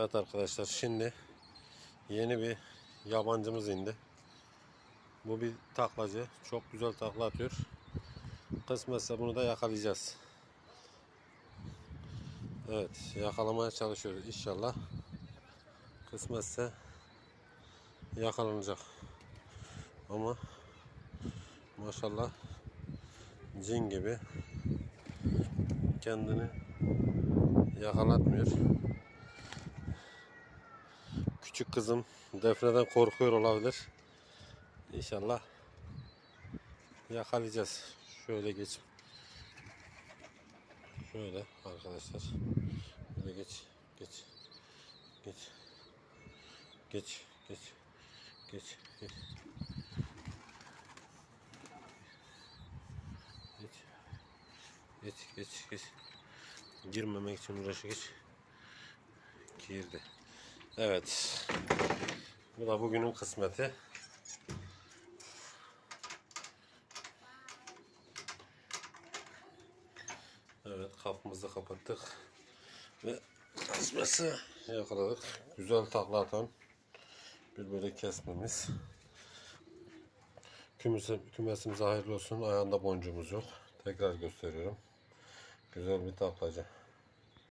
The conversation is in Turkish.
Evet arkadaşlar şimdi yeni bir yabancımız indi. Bu bir taklacı. Çok güzel takla atıyor. Kısmetse bunu da yakalayacağız. Evet yakalamaya çalışıyoruz inşallah. Kısmetse yakalanacak. Ama maşallah cin gibi kendini yakalatmıyor. Küçük kızım defneden korkuyor olabilir. İnşallah yakalayacağız. Şöyle geç. Şöyle arkadaşlar. Böyle geç. Geç. Geç. Geç. Geç. Geç. Geç. Geç. Geç. Geç. Geç. Girmemek için uğraşı geç. Girdi. Evet. Bu da bugünün kısmeti. Evet kapımızı kapattık. Ve kısmesi yakaladık. Güzel takla atan bir böyle kesmemiz. Kümesi, kümesimize hayırlı olsun. Ayağında boncuğumuz yok. Tekrar gösteriyorum. Güzel bir taklacı.